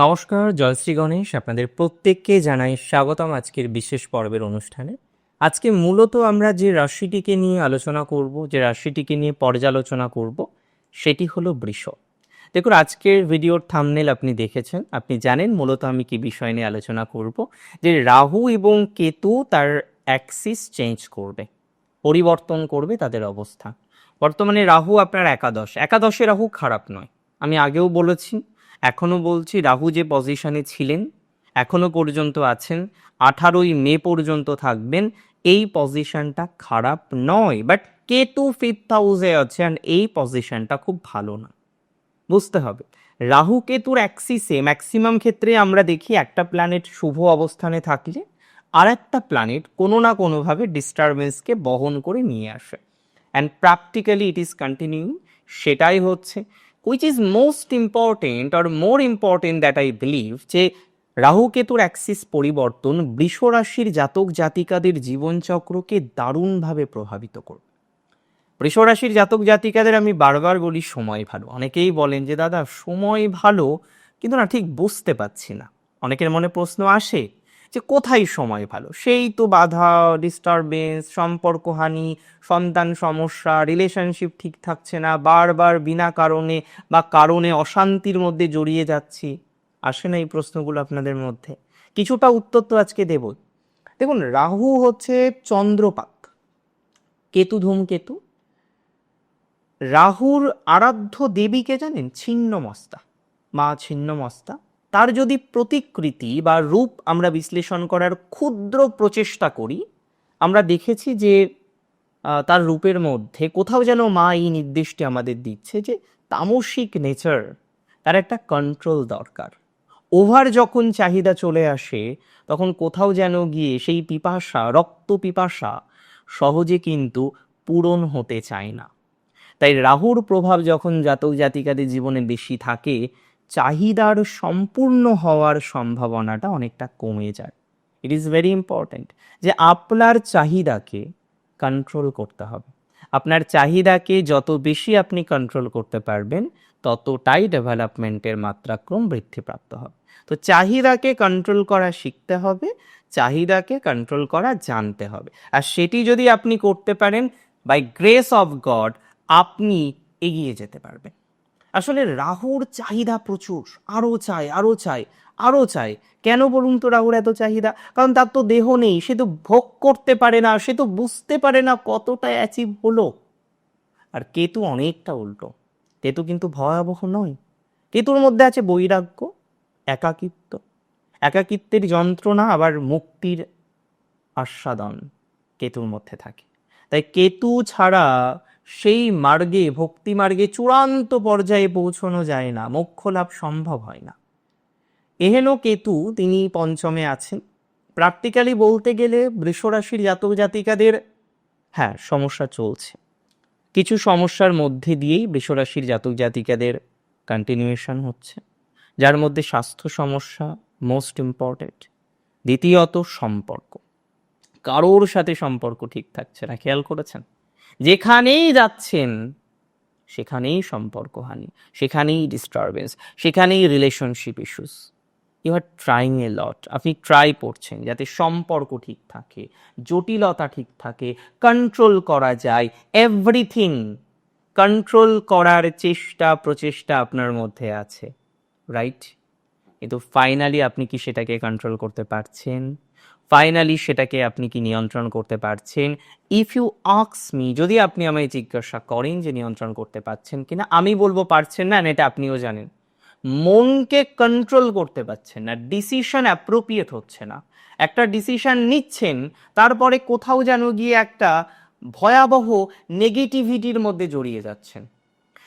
নমস্কার জয়শ্রী গণেশ। আপনাদের প্রত্যেককে জানাই স্বাগতম আজকের বিশেষ পর্বের অনুষ্ঠানে। আজকে মূলত আমরা যে রাশিটিকে নিয়ে আলোচনা করব, যে রাশিটিকে নিয়ে পর্যালোচনা করব, সেটি হলো বৃষ। দেখুন, আজকের ভিডিওর থামনেল আপনি দেখেছেন। আপনি জানেন মূলত আমি কি বিষয় নিয়ে আলোচনা করব, যে রাহু এবং কেতু তার অ্যাক্সিস চেঞ্জ করবে, পরিবর্তন করবে তাদের অবস্থা। বর্তমানে রাহু আপনার একাদশ। একাদশে রাহু খারাপ নয়। আমি আগেও বলেছি এখনও বলছি রাহু যে পজিশনে ছিলেন, এখনও পর্যন্ত আছেন, আঠারোই মে পর্যন্ত থাকবেন, এই পজিশনটা খারাপ নয়। বাট কেতু ফিফথ হাউসে আছে অ্যান্ড এই পজিশনটা খুব ভালো না। বুঝতে হবে। রাহু কেতুর অ্যাক্সিসে ম্যাক্সিমাম ক্ষেত্রে আমরা দেখি একটা প্ল্যানেট শুভ অবস্থানে থাকলে আর একটা প্ল্যানেট কোনো না কোনোভাবে ডিস্টারবেন্সকে বহন করে নিয়ে আসে। And practically it is continue সেটাই হচ্ছে which is most important R more important that I believe যে রাহুকেতুর অ্যাক্সিস পরিবর্তন বৃষ রাশির জাতক জাতিকাদের জীবনচক্রকে দারুণভাবে প্রভাবিত করবে। বৃষ রাশির জাতক জাতিকাদের আমি বারবার বলি সময় ভালো। অনেকেই বলেন যে, দাদা, সময় ভালো? কিন্তু না, ঠিক বুঝতে পারছি না। অনেকের মনে প্রশ্ন আসে যে কোথায় সময় ভালো? সেই তো বাধা ডিস্টারবেন্স সম্পর্কহানি, সন্তান সমস্যা রিলেশনশিপ ঠিক থাকছে না, বারবার বিনা কারণে বা কারণে অশান্তির মধ্যে জড়িয়ে যাচ্ছি। আসে না এই প্রশ্নগুলো আপনাদের মধ্যে? কিছুটা উত্তর তো আজকে দেব। দেখুন, রাহু হচ্ছে চন্দ্রপাক। কেতু ধূমকেতু রাহুর আরাধ্য দেবীকে জানেন? ছিন্নমস্তা। মা ছিন্নমস্তা। তার যদি প্রতিকৃতি বা রূপ আমরা বিশ্লেষণ করার ক্ষুদ্র প্রচেষ্টা করি, আমরা দেখেছি যে তার রূপের মধ্যে কোথাও যেন মা এই নির্দেশটি আমাদের দিচ্ছে যে, তামসিক নেচার তার একটা কন্ট্রোল দরকার। ওভার যখন চাহিদা চলে আসে, তখন কোথাও যেন গিয়ে সেই পিপাসা, রক্ত পিপাসা সহজে কিন্তু পূরণ হতে চায় না। তাই রাহুর প্রভাব যখন জাতক জাতিকাদের জীবনে বেশি থাকে চাহিদার সম্পূর্ণ হওয়ার সম্ভাবনাটা অনেকটা কমে যায়। ইট ইজ ভেরি ইম্পর্ট্যান্ট যে আপনার চাহিদাকে কন্ট্রোল করতে হবে। আপনার চাহিদাকে যত বেশি আপনি কন্ট্রোল করতে পারবেন, ততটাই ডেভেলপমেন্টের মাত্রাক্রম বৃদ্ধিপ্রাপ্ত হবে। তো চাহিদাকে কন্ট্রোল করা শিখতে হবে, চাহিদাকে কন্ট্রোল করা জানতে হবে। আর সেটি যদি আপনি করতে পারেন বাই গ্রেস অফ গড আপনি এগিয়ে যেতে পারবেন। আসলে রাহুর চাহিদা প্রচুর। আরও চাই আরও চাই আরও চাই। কেন বলুন তো রাহুর এত চাহিদা? কারণ তার তো দেহ নেই, সে তো ভোগ করতে পারে না, সে তো বুঝতে পারে না কতটা অ্যাচিভ হলো। আর কেতু অনেকটা উল্টো। কেতু কিন্তু ভয়াবহ নয়। কেতুর মধ্যে আছে বৈরাগ্য, একাকিত্ব। একাকিত্বের যন্ত্রণা আবার মুক্তির আস্বাদন কেতুর মধ্যে থাকে। তাই কেতু ছাড়া সেই মার্গে, ভক্তি মার্গে চূড়ান্ত পর্যায়ে পৌঁছানো যায় না মোক্ষ লাভ সম্ভব হয় না। এহেন কেতু তিনি পঞ্চমে আছেন। প্র্যাকটিক্যালি বলতে গেলে বৃষরাশির জাতক জাতিকাদের হ্যাঁ সমস্যা চলছে। কিছু সমস্যার মধ্যে দিয়েই বৃষরাশির জাতক জাতিকাদের কন্টিনিউয়েশন হচ্ছে। যার মধ্যে স্বাস্থ্য সমস্যা মোস্ট ইম্পর্টেন্ট দ্বিতীয়ত সম্পর্ক। কারোর সাথে সম্পর্ক ঠিক থাকছে না, খেয়াল করেছেন? যেখানেই যাচ্ছেন, সেখানেই সম্পর্কহানি সেখানেই ডিস্টারবেন্স সেখানেই relationship issues you are trying a lot আপনি ট্রাই করছেন যাতে সম্পর্ক ঠিক থাকে, জটিলতা ঠিক থাকে কন্ট্রোল করা যায় এভরিথিং কন্ট্রোল করার চেষ্টা, প্রচেষ্টা আপনার মধ্যে আছে রাইট কিন্তু ফাইনালি আপনি কি সেটাকে কন্ট্রোল করতে পারছেন? ফাইনালি সেটাকে আপনি কি নিয়ন্ত্রণ করতে পারছেন? ইফ ইউ আক্স মি যদি আপনি আমায় জিজ্ঞাসা করেন যে নিয়ন্ত্রণ করতে পারছেন কিনা, আমি বলব পারছেন না এটা আপনিও জানেন। মনকে কন্ট্রোল করতে পারছেন না ডিসিশন অ্যাপ্রোপ্রিয়েট হচ্ছে না। একটা ডিসিশন নিচ্ছেন, তারপরে কোথাও যেন গিয়ে একটা ভয়াবহ নেগেটিভিটির মধ্যে জড়িয়ে যাচ্ছেন।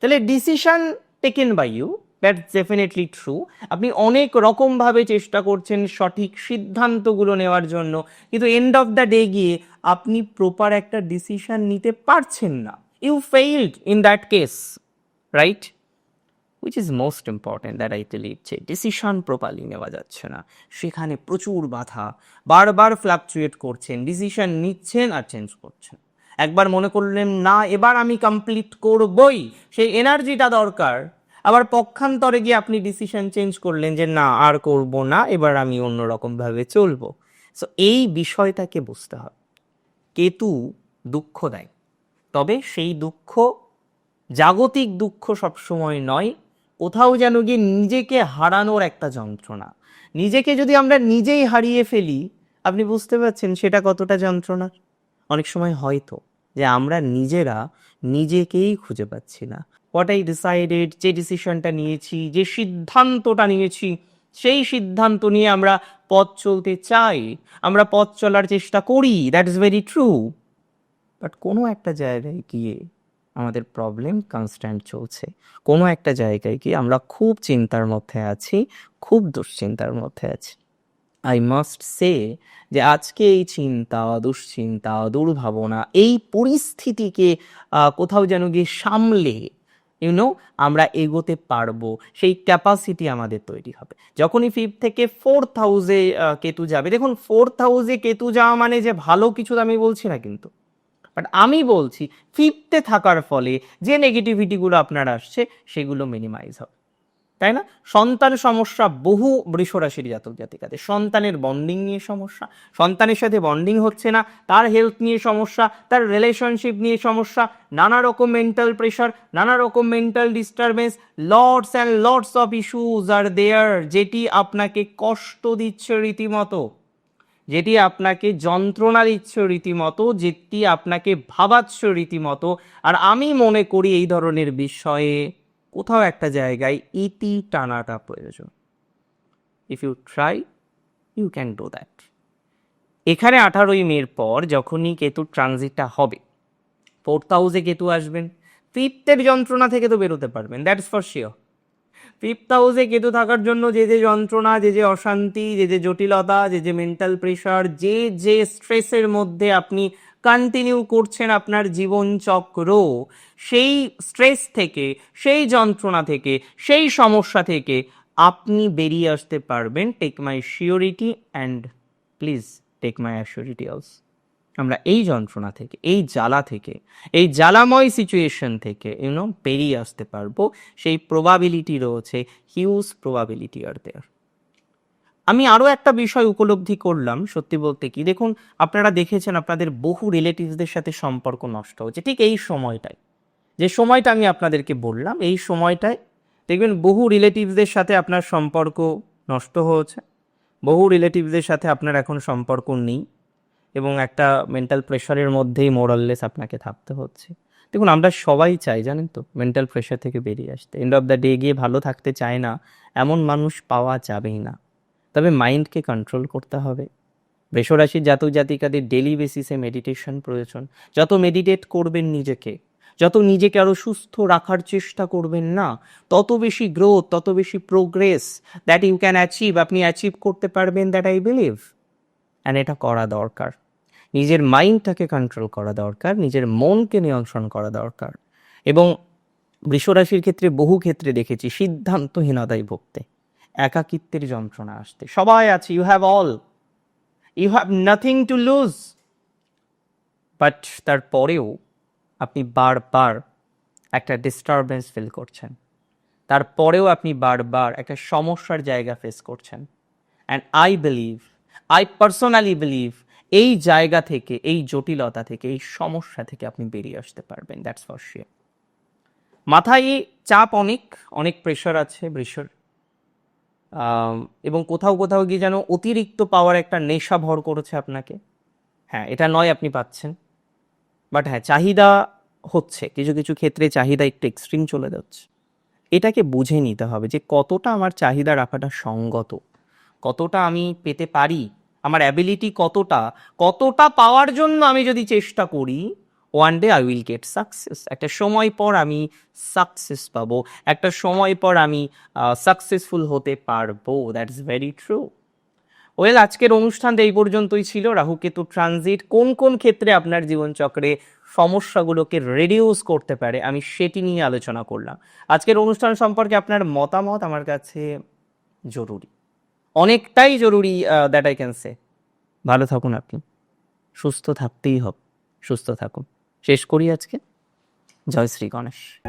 তাহলে decision taken by you that's definitely true আপনি অনেক রকমভাবে চেষ্টা করছেন সঠিক সিদ্ধান্তগুলো নেওয়ার জন্য, কিন্তু এন্ড অফ দ্য ডে গিয়ে আপনি প্রপার একটা ডিসিশন নিতে পারছেন না। You failed in that case right which is most important that I believe যে ডিসিশন প্রপারলি নেওয়া যাচ্ছে না। সেখানে প্রচুর বাধা, বারবার ফ্লাকচুয়েট করছেন ডিসিশন নিচ্ছেন আর চেঞ্জ করছেন। একবার মনে করলেন, না, এবার আমি কমপ্লিট করবই। সেই এনার্জিটা দরকার। আবার পক্ষান্তরে গিয়ে আপনি ডিসিশন চেঞ্জ করলেন যে না, আর করব না, এবার আমি অন্যরকম ভাবে চলবো। সো এই বিষয়টাকে বুঝতে হবে। কেতু দুঃখ দেয়। তবে সেই দুঃখ জাগতিক দুঃখ সবসময় নয়, কোথাও যেন গিয়ে নিজেকে হারানোর একটা যন্ত্রণা। নিজেকে যদি আমরা নিজেই হারিয়ে ফেলি, আপনি বুঝতে পারছেন সেটা কতটা যন্ত্রণা অনেক সময় হয়তো যে আমরা নিজেরা নিজেকেই খুঁজে পাচ্ছি না। হোয়াট আই ডিসাইডেড যে ডিসিশনটা নিয়েছি, যে সিদ্ধান্তটা নিয়েছি, সেই সিদ্ধান্ত নিয়ে আমরা পথ চলতে চাই, আমরা পথ চলার চেষ্টা করি that is very true but কোনো একটা জায়গায় গিয়ে আমাদের প্রবলেম কনস্ট্যান্ট চলছে। কোনো একটা জায়গায় গিয়ে আমরা খুব চিন্তার মধ্যে আছি, খুব দুশ্চিন্তার মধ্যে আছি। আই মাস্ট সে যে আজকে এই চিন্তা, দুশ্চিন্তা, দুর্ভাবনা, এই পরিস্থিতিকে কোথাও যেন গিয়ে সামলে ইউনো আমরা এগোতে পারব। সেই ক্যাপাসিটি আমাদের তৈরি হবে। যখনই ফিফ থেকে ফোর থাউজে কেতু যাবে, দেখুন ফোর থাউজে কেতু যাওয়া মানে যে ভালো কিছু আমি বলছি না কিন্তু। বাট আমি বলছি ফিফতে থাকার ফলে যে নেগেটিভিটিগুলো আপনার আসছে, সেগুলো মিনিমাইজ হবে। তাই না? সন্তান সমস্যা বহু বৃষরাশির জাতক জাতিকাদের। সন্তানের বন্ডিং নিয়ে সমস্যা, সন্তানের সাথে বন্ডিং হচ্ছে না, তার হেলথ নিয়ে সমস্যা, তার রিলেশনশিপ নিয়ে সমস্যা, নানা রকম মেন্টাল প্রেশার নানা রকম mental disturbance loads and loads of issues are there যেটি আপনাকে কষ্ট দিচ্ছে রীতিমতো, যেটি আপনাকে যন্ত্রণা দিচ্ছে রীতিমতো, যেটি আপনাকে ভাবাচ্ছে রীতিমতো, আর আমি মনে করি এই ধরনের বিষয়ে কোথাও একটা জায়গায় ইতি টানাটা প্রয়োজন। If you try you can do that এখানে আঠারোই মের পর যখনই কেতু ট্রানজিটটা হবে ফোর্থ হাউসে কেতু আসবেন ফিফথের যন্ত্রণা থেকে তো বেরোতে পারবেন দ্যাটস ফর শিওর ফিফথ হাউসে কেতু থাকার জন্য যে যে যন্ত্রণা, যে যে অশান্তি, যে যে জটিলতা, যে যে মেন্টাল প্রেশার যে যে স্ট্রেসের মধ্যে আপনি কন্টিনিউ করছেন আপনার জীবন চক্র সেই স্ট্রেস থেকে, সেই যন্ত্রণা থেকে, সেই সমস্যা থেকে আপনি বেরিয়ে আসতে পারবেন। Take my surety and please take my assurity also আমরা এই যন্ত্রণা থেকে, এই জ্বালা থেকে, এই জ্বালাময় সিচুয়েশন থেকে ইউনো বেরিয়ে আসতে পারব। সেই প্রবাবিলিটি রয়েছে হিউজ প্রবাবিলিটি আর দেয়ার আমি আরও একটা বিষয় উপলব্ধি করলাম, সত্যি বলতে কি? দেখুন, আপনারা দেখেছেন আপনাদের বহু রিলেটিভসদের সাথে সম্পর্ক নষ্ট হচ্ছে ঠিক এই সময়টায়। যে সময়টা আমি আপনাদেরকে বললাম, এই সময়টায় দেখবেন বহু রিলেটিভসদের সাথে আপনার সম্পর্ক নষ্ট হয়েছে, বহু রিলেটিভসদের সাথে আপনার এখন সম্পর্ক নেই এবং একটা মেন্টাল প্রেশারের মধ্যেই মোরাললেস আপনাকে থাকতে হচ্ছে। দেখুন, আমরা সবাই চাই, জানেন তো মেন্টাল প্রেশার থেকে বেরিয়ে আসতে। এন্ড অফ দ্য ডে গিয়ে ভালো থাকতে চায় না, এমন মানুষ পাওয়া যাবেই না। তবে মাইন্ডকে কন্ট্রোল করতে হবে। বৃষরাশির জাতক জাতিকাদের ডেলি বেসিসে মেডিটেশন প্রয়োজন। যত মেডিটেট করবেন নিজেকে, যত নিজেকে আরও সুস্থ রাখার চেষ্টা করবেন না, তত বেশি গ্রোথ তত বেশি progress that you can achieve আপনি অ্যাচিভ করতে পারবেন দ্যাট আই বিলিভ অ্যান্ড এটা করা দরকার। নিজের মাইন্ডটাকে কন্ট্রোল করা দরকার, নিজের মনকে নিয়ন্ত্রণ করা দরকার। এবং বৃষরাশির ক্ষেত্রে বহু ক্ষেত্রে দেখেছি, সিদ্ধান্তহীনতায় ভুগতে। একাকিত্বের যন্ত্রণা আসতে। সবাই আছে you have all you have nothing to lose but তারপরেও আপনি বারবার একটা ডিস্টারবেন্স ফিল করছেন। তারপরেও আপনি বারবার একটা সমস্যার জায়গা ফেস করছেন। And I believe I personally believe এই জায়গা থেকে এই জটিলতা থেকে এই সমস্যা থেকে আপনি বেরিয়ে আসতে পারবেন দ্যাটস ফর শিওর মাথায় চাপ অনেক অনেক প্রেশার আছে আম, এবং কোথাও কোথাও গিয়ে যেন অতিরিক্ত পাওয়ার একটা নেশা ভর করেছে আপনাকে। হ্যাঁ এটা নয় আপনি পাচ্ছেন। বাট হ্যাঁ চাহিদা হচ্ছে। কিছু কিছু ক্ষেত্রে চাহিদা একটু এক্সট্রিম চলে যাচ্ছে। এটাকে বুঝে নিতে হবে যে কতটা আমার চাহিদা রাখাটা সঙ্গত। কতটা আমি পেতে পারি? আমার অ্যাবিলিটি কতটা? কতটা পাওয়ার জন্য আমি যদি চেষ্টা করি one day I will get success একটা সময় পর আমি সাকসেস পাবো। একটা সময় পর আমি সাকসেসফুল হতে পারব। That is very true well আজকের অনুষ্ঠানটা এই পর্যন্তই ছিল। রাহুকেতু ট্রানজিট কোন কোন ক্ষেত্রে আপনার জীবনচক্রে সমস্যাগুলোকে রেডিউস করতে পারে, আমি সেটি নিয়ে আলোচনা করলাম। আজকের অনুষ্ঠান সম্পর্কে আপনার মতামত আমার কাছে জরুরি। অনেকটাই জরুরি দ্যাট আই ক্যান সে ভালো থাকুন আপনি। সুস্থ থাকতেই হবে। সুস্থ থাকুন। শেষ করি আজকে। জয় শ্রী গণেশ।